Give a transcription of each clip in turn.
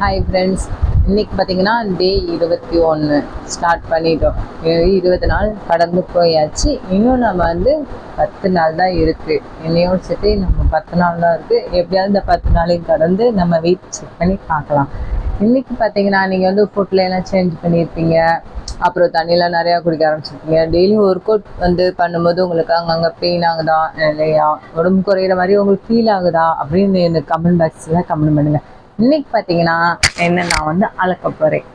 Hi friends இன்னைக்கு பார்த்தீங்கன்னா டே இருபத்தி ஒன்று ஸ்டார்ட் பண்ணிட்டோம். இருபது நாள் கடந்து போயாச்சு. இன்னும் நம்ம வந்து பத்து நாள் தான் இருக்குது என்னையும் சேர்த்து நம்ம பத்து நாள் தான் இருக்குது எப்படியாவது இந்த பத்து நாளையும் கடந்து நம்ம வெயிட் செக் பண்ணி பார்க்கலாம். இன்னைக்கு பார்த்தீங்கன்னா நீங்கள் வந்து ஃபுட்ல எல்லாம் சேஞ்ச் பண்ணியிருப்பீங்க அப்புறம் தண்ணியெலாம் நிறையா குடிக்க ஆரம்பிச்சிருப்பீங்க. டெய்லியும் ஒர்க் அவுட் வந்து பண்ணும்போது உங்களுக்கு அங்கங்கே பெயின் ஆகுதா? இல்லையா? உடம்பு குறையிற மாதிரி உங்களுக்கு ஃபீல் ஆகுதா? அப்படின்னு எனக்கு கமெண்ட் பாக்ஸில் கமெண்ட் பண்ணுங்கள் இன்னைக்கு பார்த்தீங்கன்னா என்ன நான் வந்து அளக்க போகிறேன்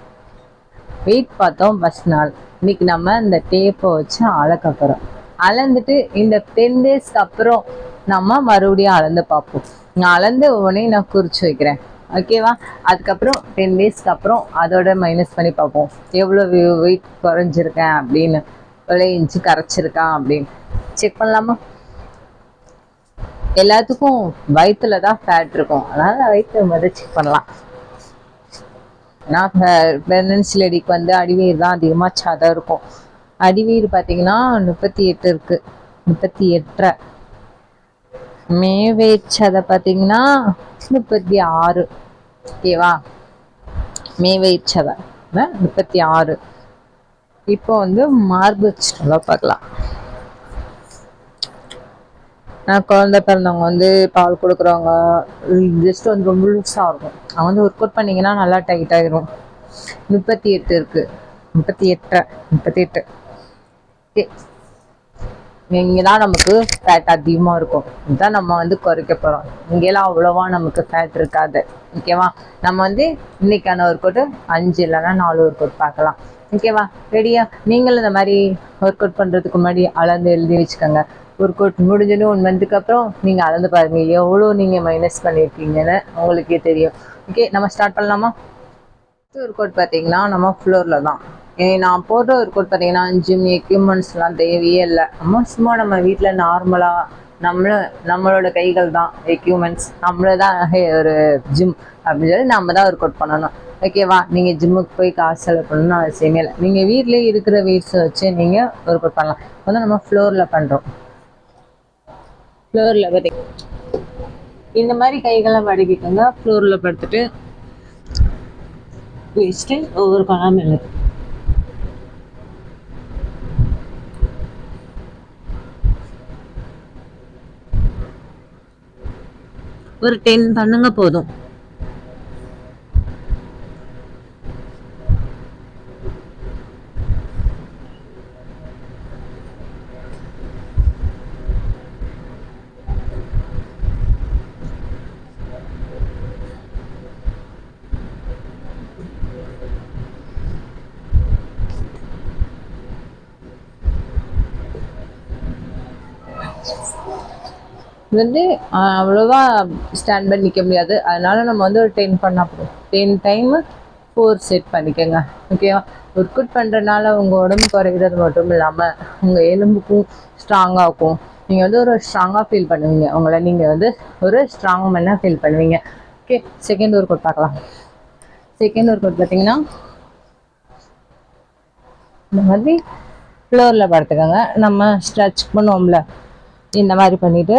வெயிட் பார்த்தோம் ஃபஸ்ட் நாள். இன்னைக்கு நம்ம இந்த டேப்பை வச்சு அளக்க போகிறோம் அளந்துட்டு இந்த டென் டேஸ்க்கு அப்புறம் நம்ம மறுபடியும் அளந்து பார்ப்போம். நான் அளந்து உடனே நான் குறிச்சு வைக்கிறேன். ஓகேவா அதுக்கப்புறம் டென் டேஸ்க்கு அப்புறம் அதோட மைனஸ் பண்ணி பார்ப்போம். எவ்வளோ வெயிட் குறைஞ்சிருக்கேன் அப்படின்னு. எவ்வளோ இன்ச்சு கரைச்சிருக்கான் அப்படின்னு. செக் பண்ணலாமா? எல்லாத்துக்கும் வயிற்றுல தான் ஃபேட் இருக்கும். அதனால வயிற்று முதல் செக் பண்ணலாம். நான் ப்ரெக்னன்சி லேடிக்கு வந்து அடிவீர் தான் அதிகமாக சதம் இருக்கும். அடிவீர் பார்த்தீங்கன்னா முப்பத்தி எட்டு இருக்கு. முப்பத்தி எட்டரை. மேவயிறு சதை பார்த்தீங்கன்னா முப்பத்தி ஆறு. ஓகேவா மேவயிறு சதை முப்பத்தி ஆறு. இப்போ வந்து மார்பு நல்லா பார்க்கலாம். நான் குழந்தை பிறந்தவங்க வந்து பால் கொடுக்குறவங்க ஜஸ்ட் வந்து ரொம்ப லூஸாக இருக்கும். அவங்க வந்து ஒர்க் அவுட் பண்ணிங்கன்னா நல்லா டைட் ஆயிரும். முப்பத்தி எட்டு இருக்குது முப்பத்தி எட்டு முப்பத்தி எட்டு இங்கே தான் நமக்கு ஃபேட் அதிகமாக இருக்கும். இதுதான் நம்ம வந்து குறைக்க போகிறோம் இங்கெல்லாம் அவ்வளோவா நமக்கு ஃபேட் இருக்காது. ஓகேவா நம்ம வந்து இன்னைக்கான ஒர்க் அவுட்டு அஞ்சு இல்லைன்னா நாலு ஒர்க் அவுட் பார்க்கலாம். ஓகேவா ரெடியா நீங்களும் இந்த மாதிரி ஒர்க் அவுட் பண்ணுறதுக்கு முன்னாடி அளந்து எழுதி வச்சுக்கோங்க. ஒரு கோட் முடிஞ்சதும் ஒன் மந்த்துக்கு அப்புறம் நீங்கள் அளந்து பாருங்க. எவ்வளோ நீங்கள் மைனஸ் பண்ணியிருக்கீங்கன்னு உங்களுக்கே தெரியும். ஓகே நம்ம ஸ்டார்ட் பண்ணலாமா? ஒர்க் அவுட் பார்த்தீங்கன்னா நம்ம ஃப்ளோரில் தான். நான் போடுற ஒரு அவுட் பார்த்தீங்கன்னா ஜிம் எக்யூப்மெண்ட்ஸ்லாம் தேவையே இல்லை. நம்ம சும்மா நம்ம வீட்டில் நார்மலாக நம்மள நம்மளோட கைகள் தான் எக்யூப்மெண்ட்ஸ் நம்மள தான் ஒரு ஜிம் அப்படின்னு சொல்லி நம்ம தான் ஒர்க் அவுட் பண்ணணும். ஓகேவா நீங்கள் ஜிம்முக்கு போய் காசு செலவு பண்ணணும்னு அவசியமே இல்லை. நீங்கள் வீட்டிலேயே இருக்கிற வீட்ஸை வச்சு நீங்கள் ஒர்க் அவுட் பண்ணலாம். வந்து நம்ம ஃப்ளோரில் பண்ணுறோம் ஃப்ளோரில் பற்றி இந்த மாதிரி கைகளை மடக்கிக்கோங்க ஃப்ளோரில் படுத்துட்டு வச்சுட்டு ஒவ்வொரு பழம் எழுது ஒரு டென் பண்ணுங்க போதும். வந்து அவ்வளோவா ஸ்டாண்ட் பண்ணி நிற்க முடியாது. அதனால நம்ம வந்து ஒரு டென் பண்ணால் போதும். டென் டைமு ஃபோர் செட் பண்ணிக்கோங்க. ஓகேவா ஒர்க் அவுட் பண்ணுறதுனால உங்கள் உடம்பு குறைகிறது மட்டும் இல்லாமல் உங்கள் எலும்புக்கும் ஸ்ட்ராங்காக இருக்கும் நீங்கள் வந்து ஒரு ஸ்ட்ராங்காக ஃபீல் பண்ணுவீங்க. உங்களை நீங்கள் வந்து ஒரு ஸ்ட்ராங் மேனாக ஃபீல் பண்ணுவீங்க. ஓகே செகண்ட் ஒர்க் அவுட் பார்க்கலாம். செகண்ட் ஒர்க் அவுட் பார்த்தீங்கன்னா இந்த மாதிரி ஃப்ளோரில் படுத்துக்கோங்க. நம்ம ஸ்ட்ரெச் பண்ணுவோம்ல. இந்த மாதிரி பண்ணிட்டு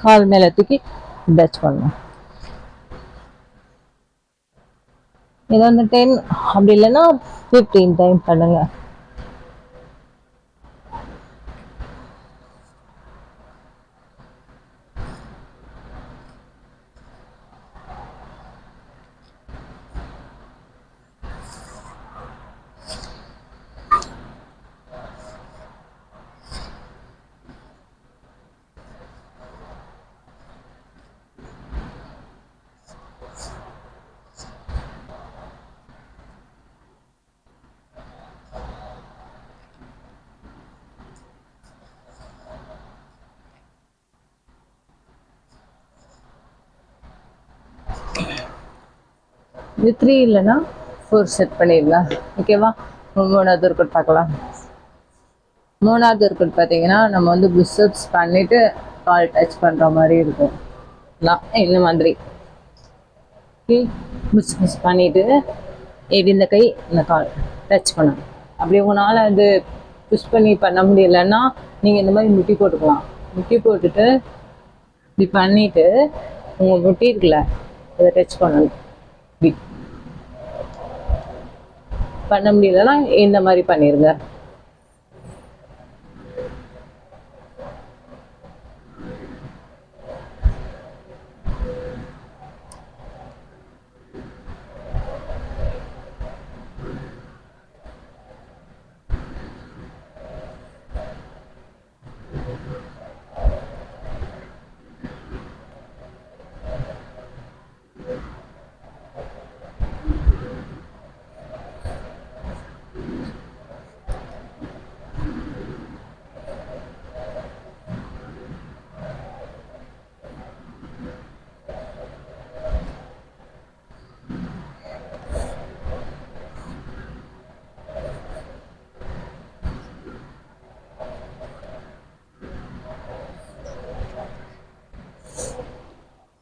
கால் மேலே தூக்கி டச் பண்ணணும். இது வந்து டென் அப்படி இல்லைன்னா ஃபிஃப்டீன் டைம் பண்ணுங்க. இது த்ரீ இல்லைன்னா ஃபோர் செட் பண்ணிடலாம். ஓகேவா மூணாவது ஒர்க் அவுட் பார்க்கலாம். மூணாவது ஒர்க் அவுட் பார்த்தீங்கன்னா நம்ம வந்து புஷ்அப்ஸ் பண்ணிட்டு கால் டச் பண்ணுற மாதிரி இருக்கும். நான் இந்த மாதிரி. புஷ் புஷ் பண்ணிட்டு இது இந்த கை இந்த கால் டச் பண்ணணும். அப்படி உங்களால் அது புஷ் பண்ணி பண்ண முடியலன்னா நீங்கள் இந்த மாதிரி முட்டி போட்டுக்கலாம். முட்டி போட்டுட்டு இப்படி பண்ணிவிட்டு உங்கள் முட்டி இருக்குல்ல அதை டச் பண்ணணும். இப்படி. பண்ண முடியலன்னா இந்த மாதிரி பண்ணிருங்க.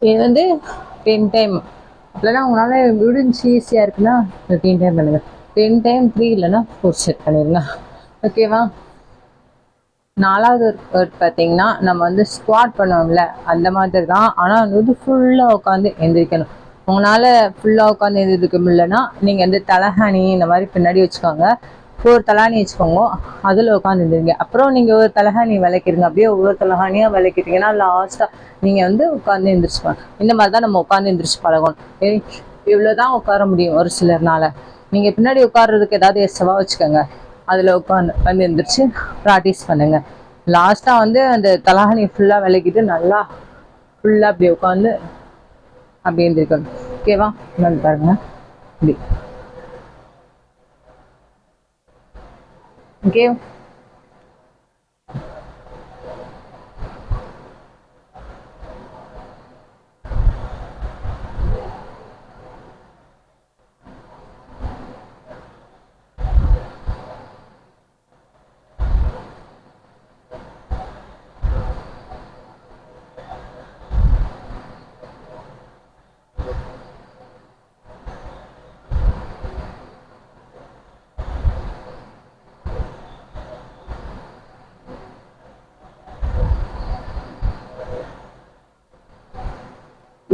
இது வந்து டென் டைம் இல்லைன்னா உங்களால் விடுஞ்சு ஈஸியாக இருக்குன்னா டென் டைம் பண்ணுங்க. டென் டைம் த்ரீ இல்லைன்னா ஃபோர் செட் பண்ணிடுங்க ஓகேவா நாலாவது ஒர்க் பார்த்தீங்கன்னா நம்ம வந்து ஸ்குவாட் பண்ணுவோம்ல அந்த மாதிரி தான் ஆனால் வந்து ஃபுல்லாக உட்காந்து எந்திரிக்கணும். உங்களால் ஃபுல்லாக உட்காந்து எந்திரிக்க முடியலன்னா நீங்கள் வந்து தலஹானி இந்த மாதிரி பின்னாடி வச்சுக்கோங்க. ஒரு தலகாணி வச்சுக்கோங்க. அதில் உட்காந்துருந்துருங்க அப்புறம் நீங்கள் ஒரு தலகாணி விளக்கிடுங்க அப்படியே ஒவ்வொரு தலகாணியாக விளக்கிட்டீங்கன்னா லாஸ்ட்டாக நீங்கள் வந்து உட்காந்து எழுந்திரிச்சுப்பாங்க இந்த மாதிரி தான் நம்ம உட்காந்து எழுந்திரிச்சு பழகணும். இவ்வளோ தான் உட்கார முடியும் ஒரு சிலர்னால. நீங்கள் பின்னாடி உட்கார்றதுக்கு ஏதாவது எஸ்ஸவாக வச்சுக்கோங்க. அதில் உட்காந்து வந்து எழுந்திரிச்சு ப்ராக்டிஸ் பண்ணுங்க. லாஸ்ட்டாக வந்து அந்த தலகாணி ஃபுல்லாக விளக்கிட்டு நல்லா ஃபுல்லாக அப்படி உட்காந்து அப்படி எழுந்திரிக்கணும் ஓகேவா பாருங்க. இப்படி. ஓகே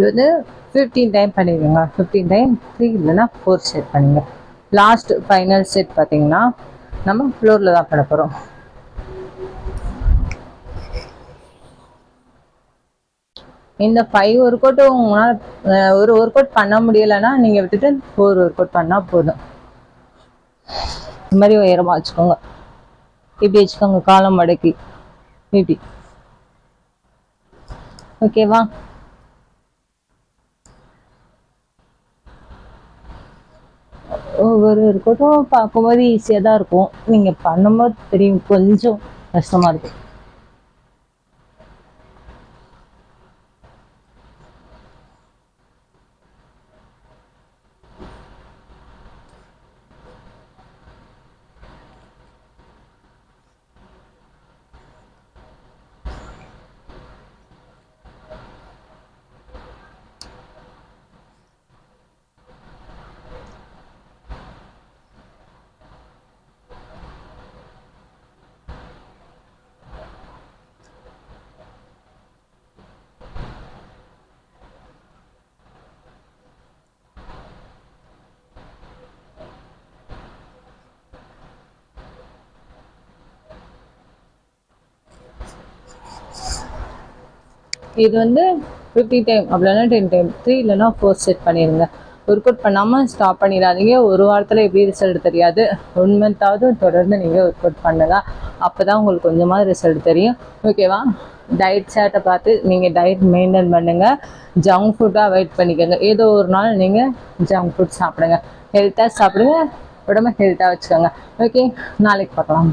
இது வந்து ஃபிஃப்டீன் டைம் பண்ணிடுங்க ஃபிஃப்டீன் டைம் த்ரீ இல்லைன்னா ஃபோர் செட் பண்ணுங்க லாஸ்ட் ஃபைனல் செட் பார்த்தீங்கன்னா நம்ம ஃப்ளோரில் தான் பண்ண போகிறோம் இந்த ஃபைவ் ஒர்க் அவுட்டும் உங்களால் ஒரு ஒர்க் அவுட் பண்ண முடியலைன்னா நீங்கள் விட்டுட்டு ஃபோர் ஒர்க் அவுட் பண்ணால் போதும். இந்த மாதிரி உயரமாக வச்சுக்கோங்க. இப்படி வச்சுக்கோங்க காலம் மடக்கி இப்படி. ஓகேவா ஒவ்வொரு இருக்கட்டும் பார்க்கும்போது ஈஸியாக தான் இருக்கும். நீங்கள் பண்ணும்போது தெரியும் கொஞ்சம் கஷ்டமாக இருக்கும். இது வந்து ஃபிஃப்டி டைம் அப்படின்னா டென் டைம் த்ரீ இல்லைன்னா ஃபோர் செட் பண்ணிடுங்க ஒர்க் அவுட் பண்ணாமல் ஸ்டாப் பண்ணிடாதீங்க. ஒரு வாரத்தில் எப்படி ரிசல்ட் தெரியாது. ஒன் மந்த்தாவது தொடர்ந்து நீங்கள் ஒர்க் அவுட் பண்ணுங்க. அப்போ தான் உங்களுக்கு கொஞ்சமாக ரிசல்ட் தெரியும். ஓகேவா டயட் சேட்டை பார்த்து நீங்கள் டயட் மெயின்டைன் பண்ணுங்கள் ஜங்க் ஃபுட்டாக அவாய்ட் பண்ணிக்கோங்க. ஏதோ ஒரு நாள் நீங்கள் ஜங்க் ஃபுட் சாப்பிடுங்க. ஹெல்த்தாக சாப்பிடுங்க. உடம்பு ஹெல்த்தாக வச்சுக்கோங்க. ஓகே நாளைக்கு பார்க்கலாம்.